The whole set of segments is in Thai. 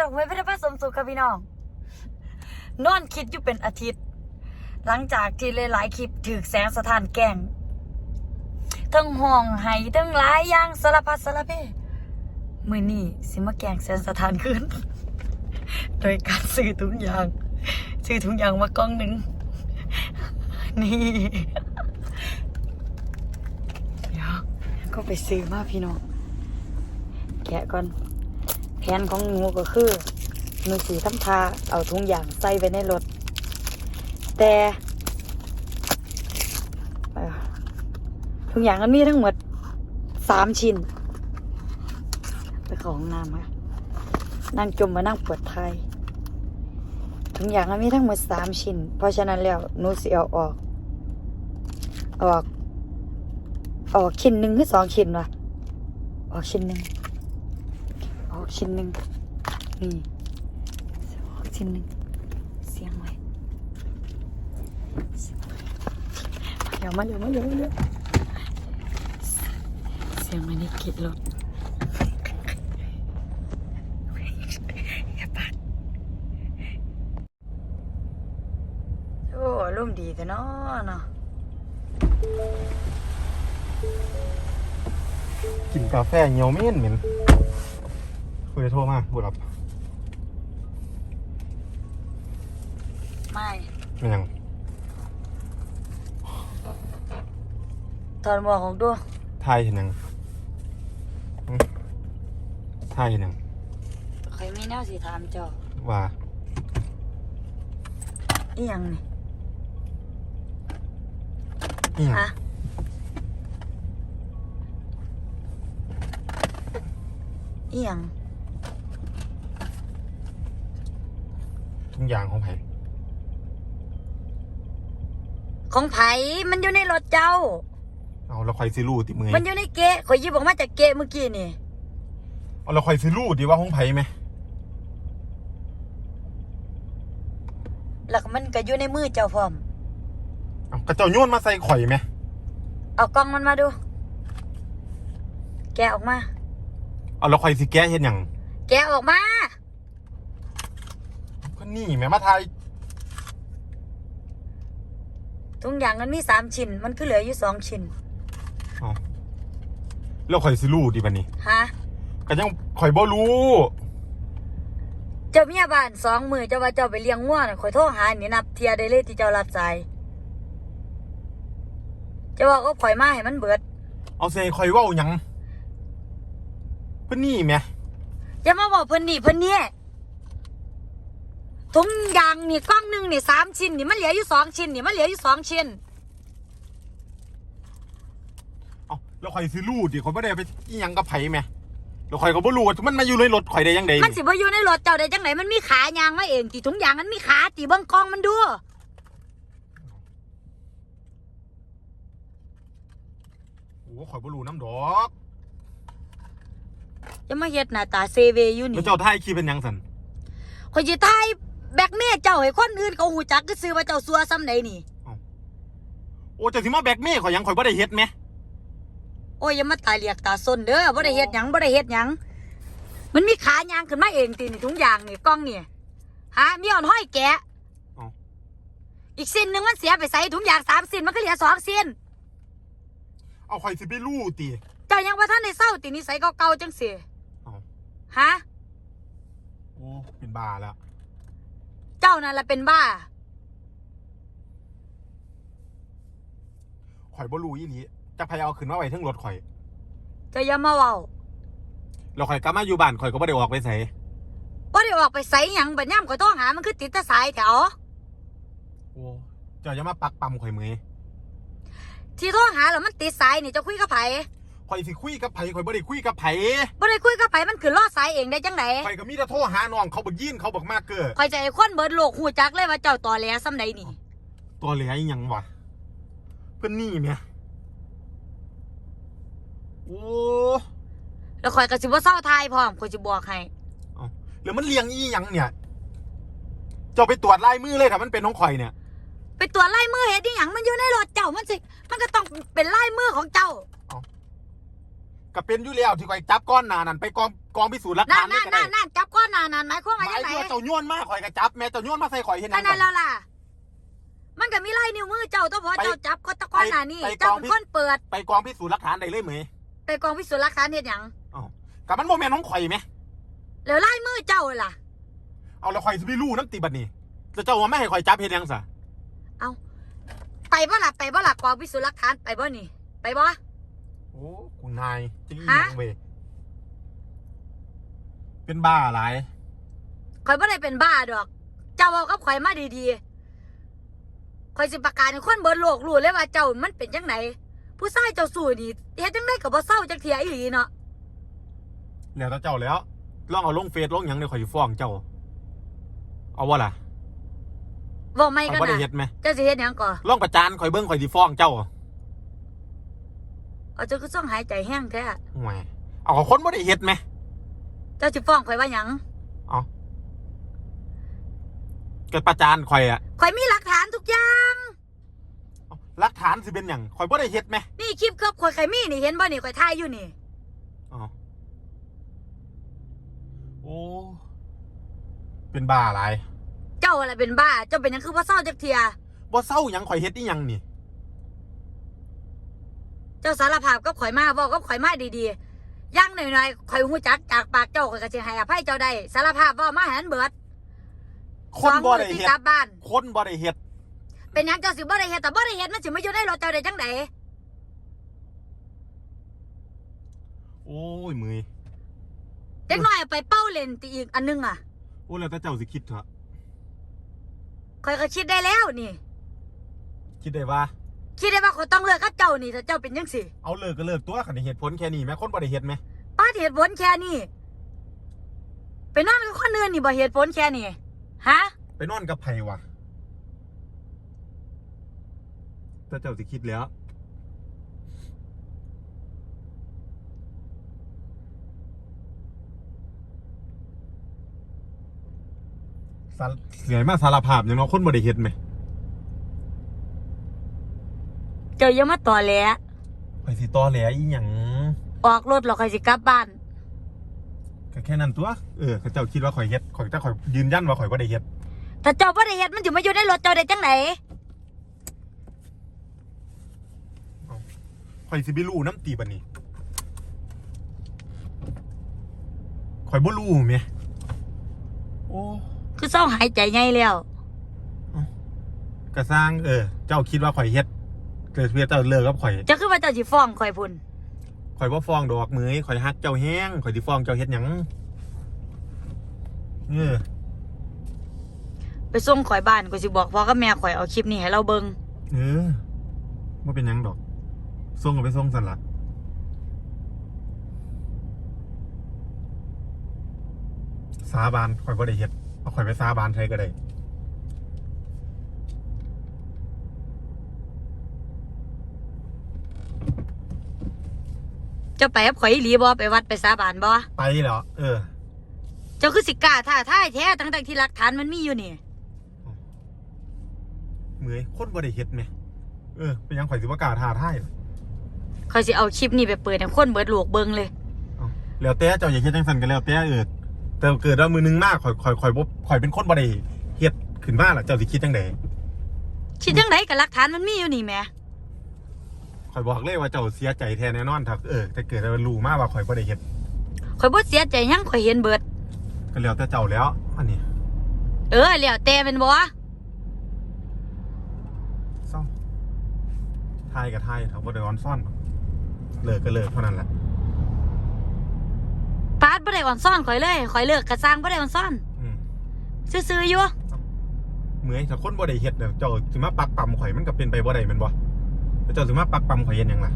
ดอกไม้พระพระสมสุขค่ะพี่น้อง นอนคิดอยู่เป็นอาทิตย์ หลังจากที่หลายๆคลิปถือแสงสถานแกงทั้งห้องไห้ทั้งหลายอย่างสารพัดสารเพมือนี่สิมาแกงแสงสถานขึ้น โดยการซื้อถุงยาง ซื้อถุงยางมากล้องหนึ่งนี่เดี๋ยวก็ไปซื้อมาพี่น้องแกะก่อน นของหนูก็คือหนูสีทำทาเอาถุงยางใส่ไว้ในรถ แต่เอ่อถุงยางมันมีทั้งหมดสามชิ้นไปของน้ำค่ะนั่งจมมานั่งปวดไทยถุงยางมันมีทั้งหมดสามชิ้น เพราะฉะนั้นแล้วหนูสิเอาออกออกออกชิ้นหนึ่งหรือสองชิ้นวะออกชิ้นหนึ่ง ออกชิ้นหนึ่งนี่ออกชิ้นหนึ่งเสียงไว้เดี๋ยวมาเดี๋ยวมาเดี๋ยวมาเดี๋ยวเสียงมันนี่กิดรถอย่าปัดโอ้ร่มดีแต่เนาะเนาะกินกาแฟเหี่ยวเม็นเหม็น คุยโทรมาบุรับไม่เป็นหยังถอดหมวกของดูทายเห็นหยังหึทายเห็นหยังใครมีแนวสีถามเจ้าว่าอีหยังนี่อีหยังฮะอีหยัง ทุกอย่างของไผของไผมันอยู่ในรถเจ้า เอาแล้วคอยสิรู้ติมือมันอยู่ในเกะข่อยหยิบออกมาจากเกะเมื่อกี้นี่เอาแล้วคอยสิรู้ดิว่าของไผไหมแล้วก็มันก็อยู่ในมือเจ้าพร้อมเอากระเจ้าโยนมาใส่ข่อยไหมเอากล้องมันมาดู แกะออกมา เอาแล้วคอยสิแก้เห็นหยังแกะออกมาก็ นี่แหม่มาทายทุกอย่างมันมีสามชิ้น มันคือเหลืออยู่สองชิ้นเอาแล้วคอยสิรู้ดิบันนี้ฮะก็ยังข่อยบ่รู้เจ้าเมียบ้านสองมือเจ้าว่าเจ้าไปเลี้ยงงัวน่ะข่อยโทรหานี่นับเทียได้เลยที่เจ้ารับสายเจ้าว่าก็ข่อยมาให้มันเบิดเอาเสียข่อยเว้าหยังก็นี่แหม่อย่ามาบอกเพิ่นนี่เพิ่นเนี่ย ถุงยางนี่กล้องหนึ่งนี่สามชิ้นนี่มันเหลืออยู่สองชิ้นนี่มันเหลืออยู่สองชิ้นเอาแล้วข่อยสิรู้ดิข่อยบ่ได้ไปอีหยังกับไผแหม่แล้วข่อยก็บ่รู้ว่ามันมาอยู่ในรถข่อยได้ยังไงมันสิบ่อยู่ในรถเจ้าได้จังไหนมันมีขายางมาเองตีถุงยางมันมีขาตีเบิ้งกล้องมันดู โอ้ข่อยบ่รู้น้ำดอกจะมาเฮ็ดหน้าตาเซเวอยู่แล้วนี่เจ้าทายคีเป็นหยังสันข่อยสิทาย แบกเมียเจ้าให้คนอื่นเขาหูจักก็ซื้อว่าเจ้าซัวซ้ำใดนี่ โอ้เจ้าสิมาแบกเม่ข่อยหยังข่อยบ่ได้เฮ็ดแหมโอ้ยอย่ามาตาเหลียกตาซนเด้อบ่ได้เฮ็ดหยังบ่ได้เฮ็ดหยังมันมีขายางขึ้นมาเองตีนี่ถุงยางนี่กล้องนี่ฮะมีอ่อนห้อยแกะอีกสิ้นหนึ่งมันเสียไปใส่ถุงยางสามสิ้นมันก็เหลือสองสิ้นเอาข่อยสิไปรู้ติ เจ้ายังว่าท่านในเศร้าตีนิสัยเก่าๆจังสิเอาฮะ โอ้เป็นบ้าแล้วเจ้านั่นแหละเป็นบ้าข่อยบ่รู้อีหลีจักไผเอาขึ้นมาไว้เทั้งรถข่อยเจ้าอย่ามาเว้าแล้วข่อยกลับมาอยู่บ้านข่อยก็บ่ได้ออกไปไสบ่ได้ออกไปใส่หยังบัดย่ำข่อยโทรหามันคือติดแตะสายแถวโอ้เจ้าอย่ามาปักปั๊มข่อยเมยที่โทรหาแล้วมันติดสายนี่เจ้าคุยกับไผ ข่อยสิคุยกับไผข่อยบ่ได้คุยกับไผบ่ได้คุยกับไผมันคือล่อสายเองได้จังไดข่อยก็มีแต่โทรหาน้องเขาบ่ยินเขาบอกมากเก้อข่อยจะให้คนเบิดโลกหูจักเลยว่าเจ้าตอแหลซ้ำใดนี่ตัวเหลืออีหยังวะเพิ่นนี่แหม่โอ้แล้วข่อยก็สิบ่เศร้าทายพร้อมข่อยสิบอกให้แล้วมันเลี้ยงอีหยังเนี่ยเจ้าไปตรวจลายมือเลยถ้ามันเป็นของข่อยเนี่ย ไปตรวจลายมือเฮ็ดอีหยังมันอยู่ในรถเจ้ามันสิมันก็ต้องเป็นลายมือของเจ้า ก็เป็นอยู่แล้วที่ข่อยจับก้อนหนานั่นไปกองกองพิสูจน์หลักนั่ฐานนนั่ได้นก็นั่ได้นนั่นจับก้อนนั่นนั่นหมายความหว่ามาจัยงไหนถึงว่าเจ้าโยนมาข่อยก็จับแม่เจ้าโยนมาใส่ข่อยเฮ็ดหอัยันงนั้นกัแล้วล่ะ มันก็มีลายนิ้วมือเจ้าตัวพอไปเจ้าจับก็ตะก้อนหน้านี่ไปกเจ้าองเป็นพิคนเปิดไปกองพิสูจน์หลักฐานได้เลยเหมยไปกองพิสูจน์หลักฐานเฮ็ดหยังกับมันบ่แม่นของข่อยไหมแล้วลายมือเจ้าล่ะ เอาแล้วข่อยสิไปรู้น้ำตีบัดนี้แล้วเจ้าว่าไม่ให้ข่อยจับเฮ็ดหยังซะไปบ่ล่ะไปบ่ล่ะกองพิสูจน์หลักฐานไปบ่นี่ ไปบ่โอ้คุณนายจริงอีฮะหยังเว้ยเป็นบ้าหลายข่อยบ่ได้เป็นบ้าดอก เจ้าเอากับข่อยมาดีๆข่อยสิประกาศให้คนเบิดโลกรู้เลยว่าเจ้ามันเป็นจังไดผู้ชายเจ้าสู้นี่เฮ็ดจังไดก็บ่เศร้าจักเที่ยอีหลีเนาะแล้วแต่เจ้าแล้วลองเอาลงเฟซลงหยังเดี๋ยวข่อยสิฟ้องเจ้า เอาวะล่ะเว้าไม่ข่อยกันบ่ได้น่ะเฮ็ดไหมเจ้าสิเฮ็ดหยังก่อ ลองประจานข่อยเบิ่งข่อยสิฟ้องเจ้า เอาเจ้าคือส่องหายใจแห้งแท้ห่วยเอากับคนบ่ได้เฮ็ดไหม เจ้าสิฟ้องข่อยว่าหยังเกิดประจานข่อยอะข่อยมีหลักฐานทุกอย่างเอาหลักฐานสิเป็นหยังข่อยบ่ได้เฮ็ดไหม นี่คลิปเครือบข่อยข่อยมีนี่เห็นบ่นี่ข่อยถ่ายอยู่นี่อ๋อโอ้เป็นบ้าหลายเจ้าอะไรเป็นบ้า เจ้าเป็นหยังคือบ่เศร้าจักเที่ยบ่เศร้าหยังข่อยเฮ็ดอีหยังนี่ เจ้าสารภาพกับข่อยมาบอกกับข่อยมาดีๆอย่างหน่อยๆข่อยหูจักจากปากเจ้าข่อยก็สิให้อภัยเจ้าได้สารภาพว่ามาหันเบิดคนสองบ่มื้อได้ที่เฮ็ดกลับบ้าน คนบ่ได้เฮ็ดเป็นหยังเจ้าสิบ่ได้เฮ็ดแต่บ่ได้เฮ็ดมันสิมาอยู่ในรถเจ้าได้จังไดโอ้ยมือเด็กน้อยเอาไปเป้าเล่นตีอีกอันนึงอะโอ้แล้วแต่เจ้าสิคิดเถอะข่อยก็คิดได้แล้วนี่ คิดได้ว่า คิดได้ว่าข่อยต้องเลิกกับเจ้านี่ถ้าเจ้าเป็นจังซี่เอาเลิกก็เลิกตัวคันได้เหตุผลแค่นี้แม่คนบ่ได้เฮ็ดไหมป้าเหตุผลแค่นี้ไปนอนกับคนอื่นนี่บ่เหตุผลแค่นี้ฮะไปนอนกับไผวะแต่เจ้าสิคิดแล้ว สารเสียมาสารภาพอย่างเนาะคนบ่ได้เฮ็ดไหม เจ้าอย่ามาต่อแหลข่อยสิตอแหลอีหยังออกรถแล้วค่อยสิกลับบ้าน ก็แค่นั้นตัว เออเขาเจ้าคิดว่าข่อยเฮ็ดข่อยแต่ข่อยยืนยันว่าข่อยบ่ได้เฮ็ดถ้าเจ้าบ่ได้เฮ็ดมันสิมาอยู่ในรถเจ้าได้จังไดข่อยสิไปรู้น้ำตีบัดนี้ข่อยบ่รู้แหมโอ้คือเศร้าหายใจไงแล้ว กระสร้างเออ เจ้าคิดว่าข่อยเฮ็ด เกิดเพียเจ้าเลิกกับข่อยเจ้าคือว่าเจ้าสิฟ้องข่อยพุ่นข่อยบ่ฟ้องดอกมือข่อยฮักเจ้าแห้งข่อยสิฟ้องเจ้าเฮ็ดหยังเออไปส่งข่อยบ้านก็สิบอกพ่อกับแม่ข่อยเอาคลิปนี้ให้เราเบิ่งเออบ่เป็นหยังดอกส่งก็ไปส่งสั่นล่ะสาบานข่อยบ่ได้เฮ็ดเอาข่อยไปสาบานใครก็ได้ เจ้าไปกับข่อยอีหลีบ่ไปวัดไปสาบานบ่ไปเหรอ เออ เจ้าคือสิกล้าท้าทายแท้ทั้งๆที่หลักฐานมันมีอยู่นี่เมื่อยคนบ่ได้เฮ็ดไหม เออ เป็นหยังข่อยสิบ่กล้าท้าทายล่ะข่อยสิเอาคลิปนี้ไปเปิดให้คนเบิดโลกเบิ่งเลยเอ้าแล้วแต่เจ้าอยากเฮ็ดจังซั่นก็แล้วแต่เออแต่เกิดว่ามือหนึงมาข่อยข่อยข่อยบ่ข่อยเป็นคนบ่ได้เฮ็ดขึ้นมาล่ะเจ้าสิคิดจังไดคิดจังไดกับหลักฐานมันมีอยู่นี่แหม ข่อยบอกเลยว่าเจ้าเสียใจแท้แน่นอนถ้าเออถ้าเกิดว่ารู้มาว่าข่อยบ่ได้เฮ็ดข่อยบ่เสียใจหยังข่อยเห็นเบิด ก็แล้วแต่เจ้าแล้ว อันนี้ เออแล้วแต่เป็นบ่เศร้าทายก็ทายถ้าบ่ได้ออนซ่อน เลิกก็เลิกเท่านั้นแหละปาดบ่ได้อ่อนซ่อนข่อยเลยข่อยเลิกกระซังบ่ได้อ่อนซ่อนอืมซื่อๆอยู่ เมื่อยถ้าคนบ่ได้เฮ็ดเนี่ยเจ้าสิมาปักปั๊มข่อยมันก็เป็นไปบ่ได้แม่นบ่แล้ว เจ้าสิมาปักปั๊มข่อยเฮ็ดหยังล่ะ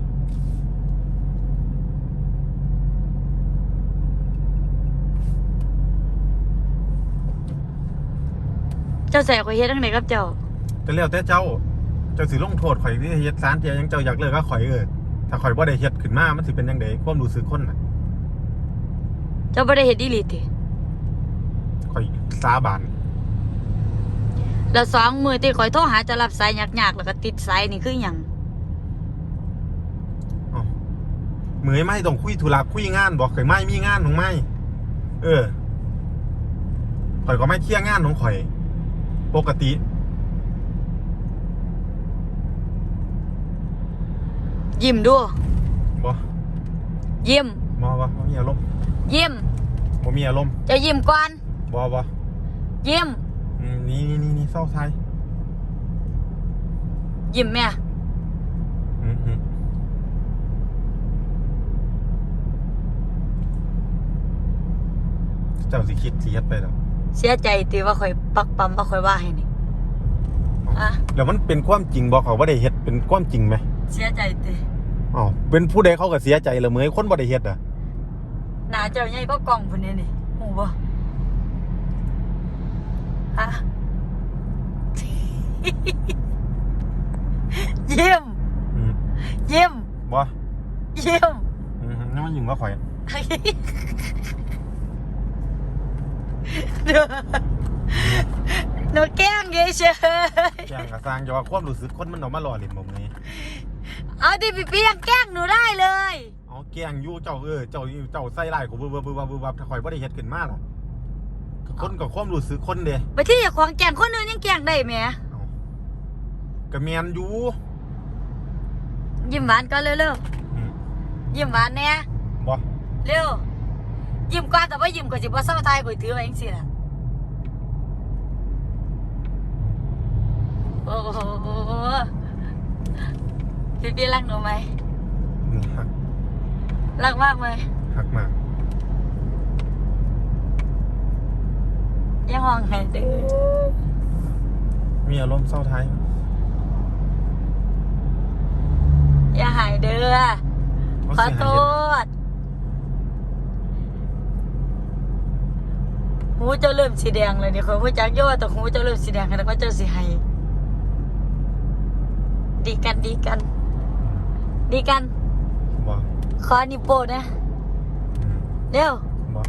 เจ้าใส่ข่อยเฮ็ดจังไดกับเจ้า ก็แล้วแต่เจ้า เจ้าสิลงโทษข่อยที่เฮ็ดสารเตียยังเจ้าอยากเลิกก็ข่อยเออถ้าข่อยบ่ได้เฮ็ดขึ้นมามันสิเป็นจังไดความรู้สึกคนน่ะเจ้าบ่ได้เฮ็ดอีหลีติข่อยสาบานแล้วสองมือที่ข่อยโทรหาเจะรับสายยากๆแล้วก็ติดสายนี่คือหยัง เอ้าเมื่อยไม่ต้องคุยธุระคุยงานบอกข่อยไม่มีงานของไม่เออข่อยก็ไม่เที่ยงงานของข่อย ปกติยิ้มดูบ่ยิ้มบ่บ่บ่มีอารมณ์ยิ้มบ่มีอารมณ์จะยิ้มก่อนบ่บ่ยิ้มอืมนี่นี่นี่นี่เศร้าไทยยิ้มแม่ อืมอืม เจ้าสิคิดสิเฮ็ดไปแล้วเสียใจตีว่าข่อยปักปั๊มว่าข่อยว่าให้นี่อะแล้วมันเป็นความจริงบ่เขาบ่ได้เฮ็ดเป็นความจริงไหมเสียใจตีอ๋อเป็นผู้ใดเขาก็เสียใจละเมยคนบ่ได้เฮ็ดอะหน้าเจ้าใหญ่ก็กล่องพุ่นนี่นี่หูบ่อะยิ้มอืมยิ้มบ่ยิ้มอืมนี่มันยิงว่าข่อย หนูหนูแกล้งเฉยแจ้งกระสร้างจะว่าความรู้สึกคนมันออกมาหล่อเล่นบ่เมยๆเอาดิพี่เปียงแกล้งหนูได้เลย เอาแกล้งอยู่เจ้าเออเจ้าเจ้าใส่ร้ายกูบึ้บบึ้บบึ้บบึ้บบึ้บถ้าข่อยบ่ได้เฮ็ดขึ้นมาล่ะคนกับความรู้สึกคนเด้ไปที่อย่าควางแกล้งคนอื่นยังแกล้งได้แหมเอาก็แม่นอยู่ยิ้มหวานก่อนเร็วอืมๆยิ้มหวานแน่บ่เร็ว ยิ้มก่อนแต่ว่ายิ้มก็สิบ่เศร้าทายก็ถือไว้จังซี่ล่ะโอ้โหพี่พี่รักหนูไหมนี่หักรักมากไหมหักมากยังห้องให้เด้อมีอารมณ์เศร้าท้ายอย่าหายเด้อเอาขอสิโทให้เฮ็ดษ หูเจ้าเริ่มสีแดงเลยเนี่ยคนผู้จักโย่แต่หูเจ้าเริ่มสีแดงแล้วก็เจ้าสีให้ดีกันดีกัน ดีกันบ่ขอนิวโป้นะอืมเร็วบ่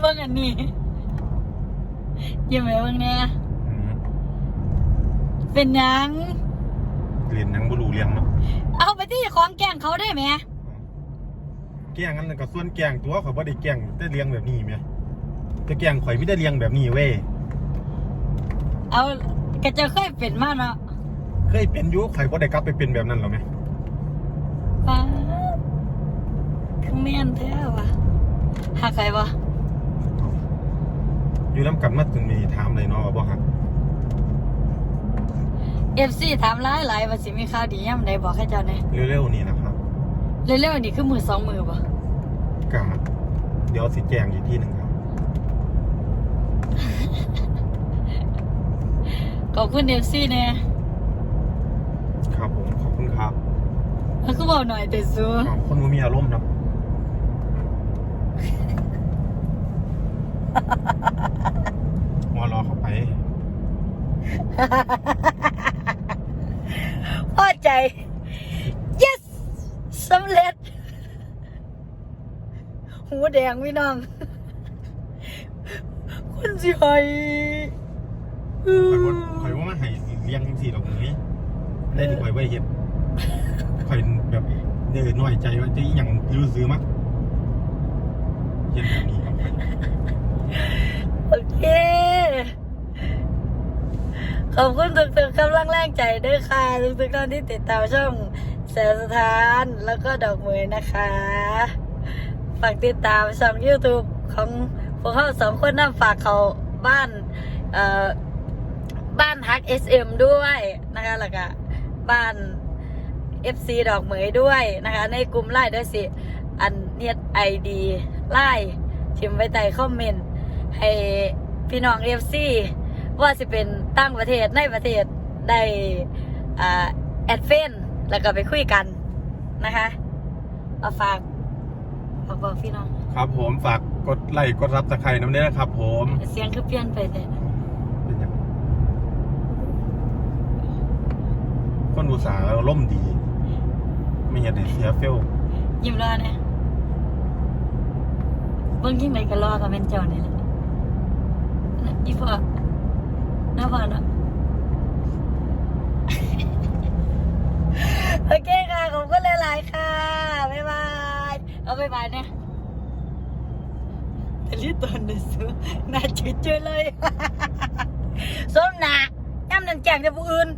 เบิ่งอันนี้อยังไงเบิ่งเนี่ยอืมเป็นหยัง เรียนหนังบ่รู้เรื่องเนาะเอาไปที่ของแกล้งเขาได้ไหมแกล้งอันนั้นก็ส่วนแกล้งตัวข่อยบ่ได้แกล้งแต่เลี้ยงแบบนี้แหมแต่แกล้งข่อยมีแต่เลี้ยงแบบนี้เว้ยเอาก็จะเคยเป็นมาเนาะเคยเป็นอยู่ข่อยบ่ได้กลับไปเป็นแบบนั้นหรอกแหมป้าดคือแม่นแท้วะหาใครวะอยู่นํกันมาจนมีถามเลยเนาะว่าบ่ฮัก เอฟซีถามหลายหลายๆว่าสิมีข่าวดีย่ำใดบอกให้เจ้าเนี่ยเร็วๆนี่นะครับเร็วๆนี่คือมือสองมือปะกะเดี๋ยวสิแจ้งอีกทีหนึงครับ ขอบคุณเอฟซีเนี่ยครับผมขอบคุณครับแล้วก็บอกหน่อยแต่ซูอ้าวคนบ่มีอารมณ์เนาะหัวรอเข้าไปพอ ใจ yes สำเร็จ หูแดงพี่น้องคุณสิหอยข่อยบ่ข่อยว่ามันให้เลี้ยงจังซี่ดอกนี้ได้ที่ข่อยได้เฮ็ดข่อยแบบเด้อน้อยใจว่าจะอีหยังรู้ซื้อมาเฮ็ดแบบนี้กับข่อย โอเค ขอบคุณทุกๆกำลังแรงใจด้วยค่ะทุกๆท่านที่ติดตามช่องแสนสถานแล้วก็ดอกเหมยนะคะ ฝากติดตามช่อง YouTube ของพวกเขาสองคนนะฝากเขาบ้านเอ่อบ้านฮัก SM ด้วยนะคะแล้วก็บ้าน FC ดอกเหมยด้วยนะคะ ในกลุ่มไลน์ด้วยสิ อันเนียดไอดีไล่ทิมไว้ใต้คอมเมนต์ให้พี่น้อง FC ว่าสิเป็นตั้งประเทศในประเทศได้อ่าแอดเฟนแล้วก็ไปคุยกันนะคะเอาฝากฝากบอกพี่น้อง ครับผมฝากกดไลค์กดรับตะไคร่น้ำเด้อนะครับ ผม เสียงคือเปลี่ยนไปแต่เป็นหยังคนอุตสาห์ล่มณ์ดี ไม่เห็นได้เสียเฟลยิ้มรอเนี่ยเบิ่งยิ่งไหนก็รอกับแม่นเจ้านี่แหละนะอีพ่อ นะพ่อเนาะโอเคค่ะขอบคุณหลายๆค่ะบ๊ายบายเอาบ๊ายบายเนี่ยแต่รีบตอนเดือดซื้อน่าจืดเจอเลยส้มหนาย่ำหนึ่งแจกจะผู้อื่น